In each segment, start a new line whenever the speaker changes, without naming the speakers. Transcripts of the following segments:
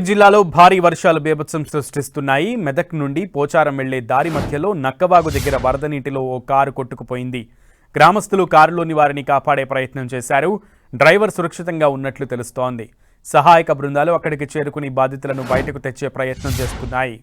జిల్లాలో భారీ వర్షాలు బీభత్సం సృష్టిస్తున్నాయి. మెదక్ నుండి పోచారం వెళ్ళే దారి మధ్యలో నక్కవాగు దగ్గర వరద నీటిలో ఓ కారు కొట్టుకుపోయింది. గ్రామస్తులు కారులోని వారిని కాపాడే ప్రయత్నం చేశారు. డ్రైవర్ సురక్షితంగా ఉన్నట్లు తెలుస్తోంది. సహాయక బృందాలు అక్కడికి చేరుకుని బాధితులను బయటకు తెచ్చే ప్రయత్నం చేస్తున్నాయి.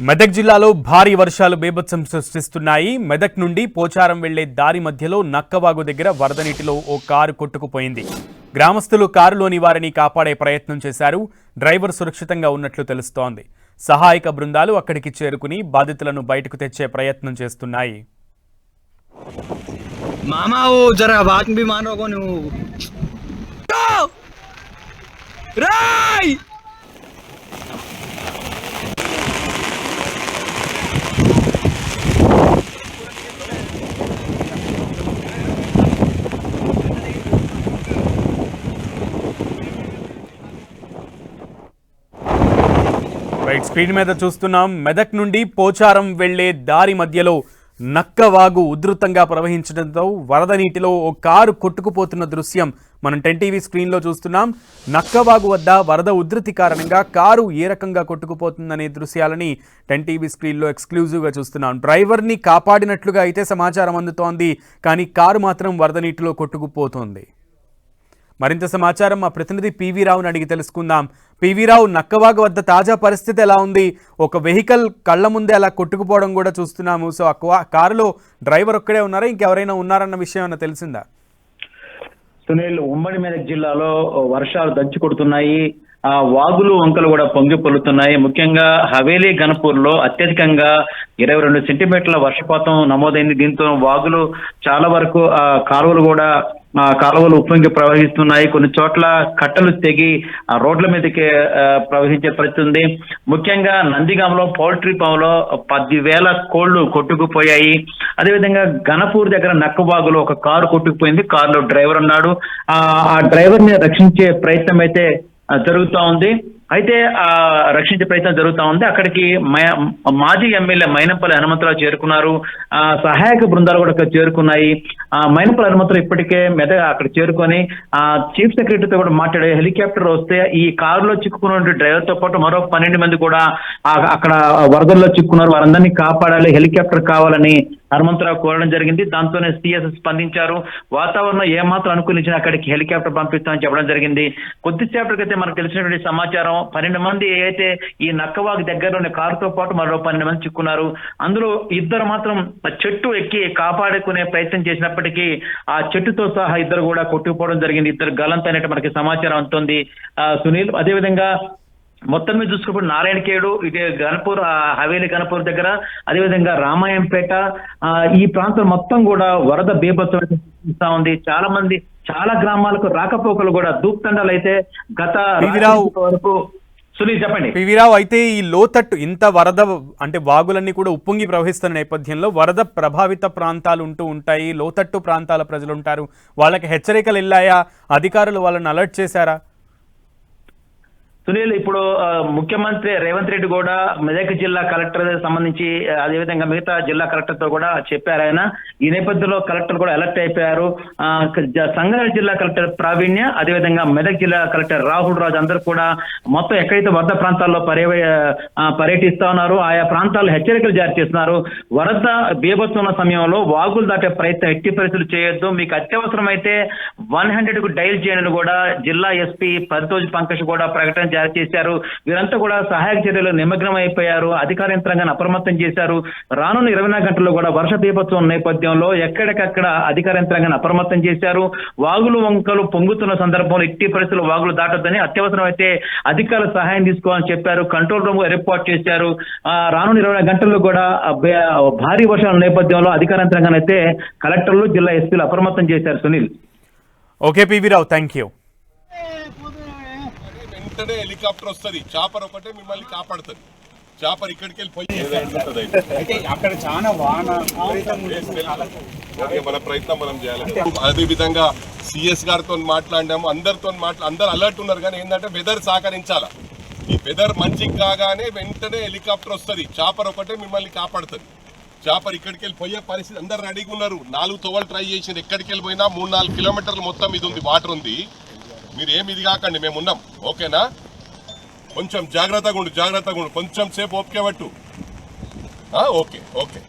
మెదక్ జిల్లాలో భారీ వర్షాలు బీభత్సం సృష్టిస్తున్నాయి. మెదక్ నుండి పోచారం వెళ్ళే దారి మధ్యలో నక్కవాగు దగ్గర వరద నీటిలో ఓ కారు కొట్టుకుపోయింది. గ్రామస్తులు కారులోని వారిని కాపాడే ప్రయత్నం చేశారు. డ్రైవర్ సురక్షితంగా ఉన్నట్లు తెలుస్తోంది. సహాయక బృందాలు అక్కడికి చేరుకుని బాధితులను బయటకు తెచ్చే ప్రయత్నం చేస్తున్నాయి.
మామా ఓ జర
రైట్ స్క్రీన్ మీద చూస్తున్నాం. మెదక్ నుండి పోచారం వెళ్ళే దారి మధ్యలో నక్కవాగు ఉధృతంగా ప్రవహించడంతో వరద నీటిలో ఓ కారు కొట్టుకుపోతున్న దృశ్యం మనం టెన్ టీవీ స్క్రీన్లో చూస్తున్నాం. నక్కవాగు వద్ద వరద ఉధృతి కారణంగా కారు ఏ రకంగా కొట్టుకుపోతుందనే దృశ్యాలని టెన్ టీవీ స్క్రీన్లో ఎక్స్క్లూజివ్గా చూస్తున్నాం. డ్రైవర్ని కాపాడినట్లుగా అయితే సమాచారం అందుతోంది కానీ కారు మాత్రం వరద నీటిలో కొట్టుకుపోతోంది. మరింత సమాచారం మా ప్రతినిధి పివి రావుని అడిగి తెలుసుకుందాం. పివి రావు నక్కవాగ వద్ద తాజా పరిస్థితి ఎలా ఉంది? ఒక వెహికల్ కళ్ళ ముందే అలా కొట్టుకుపోవడం కూడా చూస్తున్నాము. సో ఆ కారులో డ్రైవర్ ఒక్కడే ఉన్నారా? ఇంకెవరైనా ఉన్నారన్న విషయం ఏమైనా తెలిసిందా?
సునీల్ ఉమ్మడి మెదక్ జిల్లాలో వర్షాలు దంచి కొడుతున్నాయి. ఆ వాగులు వంకలు కూడా పొంగి పొల్లుతున్నాయి ముఖ్యంగా హవేలీ గణపూర్లో అత్యధికంగా ఇరవై రెండు సెంటీమీటర్ల వర్షపాతం నమోదైంది. దీంతో వాగులు చాలా వరకు ఆ కాలువలు కూడా కాలువలు ఉప్పొంగి ప్రవహిస్తున్నాయి. కొన్ని చోట్ల కట్టలు తెగి ఆ రోడ్ల మీదకి ప్రవహించే పరిస్థితి ఉంది. ముఖ్యంగా నందిగామలో పౌల్ట్రీ ఫామ్లో పదివేల కోళ్ళు కొట్టుకుపోయాయి. అదేవిధంగా గణపూర్ దగ్గర నక్కబాగులో ఒక కారు కొట్టుకుపోయింది. కారులో డ్రైవర్ ఉన్నాడు. ఆ డ్రైవర్ని రక్షించే ప్రయత్నం అయితే జరుగుతూ ఉంది. అయితే ఆ రక్షించే ప్రయత్నం జరుగుతా ఉంది. అక్కడికి మాజీ ఎమ్మెల్యే మైనంపల్లి హనుమంతరావు చేరుకున్నారు. ఆ సహాయక బృందాలు కూడా అక్కడ చేరుకున్నాయి. ఆ మైనంపల్లి హనుమంతరావు ఇప్పటికే మెద అక్కడ చేరుకొని ఆ చీఫ్ సెక్రటరీతో కూడా మాట్లాడే హెలికాప్టర్ వస్తే ఈ కారులో చిక్కుకున్న డ్రైవర్తో పాటు మరో పన్నెండు మంది కూడా అక్కడ వరదల్లో చిక్కున్నారు. వారందరినీ కాపాడాలి హెలికాప్టర్ కావాలని హనుమంతరావు కోరడం జరిగింది. దాంతోనే సిఎస్ స్పందించారు. వాతావరణం ఏమాత్రం అనుకూలించిన అక్కడికి హెలికాప్టర్ పంపిస్తామని చెప్పడం జరిగింది. కొద్దిసేపటికి అయితే మనకు తెలిసినటువంటి సమాచారం పన్నెండు మంది అయితే ఈ నక్కవాగ్ దగ్గరలోని కారుతో పాటు మరో పన్నెండు మంది చిక్కున్నారు. అందులో ఇద్దరు మాత్రం చెట్టు ఎక్కి కాపాడుకునే ప్రయత్నం చేసినప్పటికీ ఆ చెట్టుతో సహా ఇద్దరు కూడా కొట్టుకుపోవడం జరిగింది. ఇద్దరు గలంత అనేటి మనకి సమాచారం అందుతుంది. ఆ, సునీల్ అదేవిధంగా మొత్తం మీద చూసుకున్నప్పుడు నారాయణఖేడు ఇదే గణపూర్ ఆ, హవేలీ గణపూర్ దగ్గర అదేవిధంగా రామాయంపేట ఆ, ఈ ప్రాంతం మొత్తం కూడా వరద బీభత్సం చూస్తా ఉంది. చాలా మంది చాలా గ్రామాలకు రాకపోకలు కూడా దూక్తండాలు అయితే గత వరకు సునీల్ చెప్పండి.
పివి రావు అయితే ఈ లోతట్టు ఇంత వరద అంటే వాగులన్నీ కూడా ఉప్పొంగి ప్రవహిస్తున్న నేపథ్యంలో వరద ప్రభావిత ప్రాంతాలు ఉంటూ ఉంటాయి. లోతట్టు ప్రాంతాల ప్రజలు ఉంటారు వాళ్ళకి హెచ్చరికలు వెళ్ళాయా? అధికారులు వాళ్ళని అలర్ట్ చేశారా?
సునీల్ ఇప్పుడు ఆ, ముఖ్యమంత్రి రేవంత్ రెడ్డి కూడా మెదక్ జిల్లా కలెక్టర్ సంబంధించి అదే అదేవిధంగా మిగతా జిల్లా కలెక్టర్తో కూడా చెప్పారు ఆయన. ఈ నేపథ్యంలో కలెక్టర్ కూడా అలర్ట్ అయిపోయారు. జ- సంగారెడ్డి జిల్లా కలెక్టర్ ప్రావీణ్య అదేవిధంగా మెదక్ జిల్లా కలెక్టర్ రాహుల్ రాజు అందరూ కూడా మొత్తం ఎక్కడైతే వరద ప్రాంతాల్లో పర్యవ పర్యటిస్తా ఉన్నారు ఆయా ప్రాంతాల్లో హెచ్చరికలు జారీ చేస్తున్నారు. వరద బీభత్సం ఉన్న సమయంలో వాగులు దాటే ప్రయత్నం ఎట్టి పరిస్థితులు చేయొద్దు. మీకు అత్యవసరమైతే వన్ హండ్రెడ్కు డైల్ చేయాలని కూడా జిల్లా ఎస్పీ పరితోజ్ పంకజ్ కూడా ప్రకటన జారీ చేశారు. వీరంతా కూడా సహాయక చర్యలు నిమగ్నం అయిపోయారు అధికార యంత్రాంగాన్ని అప్రమత్తం చేశారు. రానున్న ఇరవై నాలుగు గంటల్లో కూడా వర్ష దీపోత్సవం నేపథ్యంలో ఎక్కడికక్కడ అధికార యంత్రాంగాన్ని అప్రమత్తం చేశారు. వాగులు వంకలు పొంగుతున్న సందర్భంలో ఇట్టి పరిస్థితులు వాగులు దాటొద్దని అత్యవసరం అయితే అధికారుల సహాయం తీసుకోవాలని చెప్పారు. కంట్రోల్ రూమ్ రిపోర్ట్ చేశారు. ఆ, రానున్న ఇరవై నాలుగు గంటల్లో కూడా భారీ వర్షాల నేపథ్యంలో అధికార యంత్రాంగాన్ని అయితే కలెక్టర్లు జిల్లా ఎస్పీలు అప్రమత్తం చేశారు. Sunil.
Okay P V Rao. Thank you
వెంటనే హెలికాప్టర్ వస్తుంది. చాపర్ ఒకటే మిమ్మల్ని కాపాడుతుంది. చాపర్ ఇక్కడికి వెళ్ళి పోయి
అక్కడ చాలా వాన
ఓకే, మన ప్రయత్నం మనం చేయాలి. అదే విధంగా సిఎస్ గారితో మాట్లాడినాము. అందరితో మాట్లా అందరు అలర్ట్ ఉన్నారు. కానీ ఏంటంటే వెదర్ సహకరించాలా. ఈ వెదర్ మంచిగా కాగానే వెంటనే హెలికాప్టర్ వస్తుంది. చాపర్ ఒకటే మిమ్మల్ని కాపాడుతుంది. చాపర్ ఇక్కడికి వెళ్ళి పోయే పరిస్థితి అందరు రెడీగా ఉన్నారు. నాలుగు తోవలు ట్రై చేసింది ఎక్కడికి వెళ్ళి పోయినా మూడు నాలుగు కిలోమీటర్లు మొత్తం ఇది ఉంది వాటర్ ఉంది. మీరు ఏమి ఇది కాకండి మేము ఉన్నాం. ఓకేనా? కొంచెం జాగ్రత్తగా ఉండు జాగ్రత్తగా ఉండు. కొంచెం సేపు ఓపిక పట్టు. Okay okay.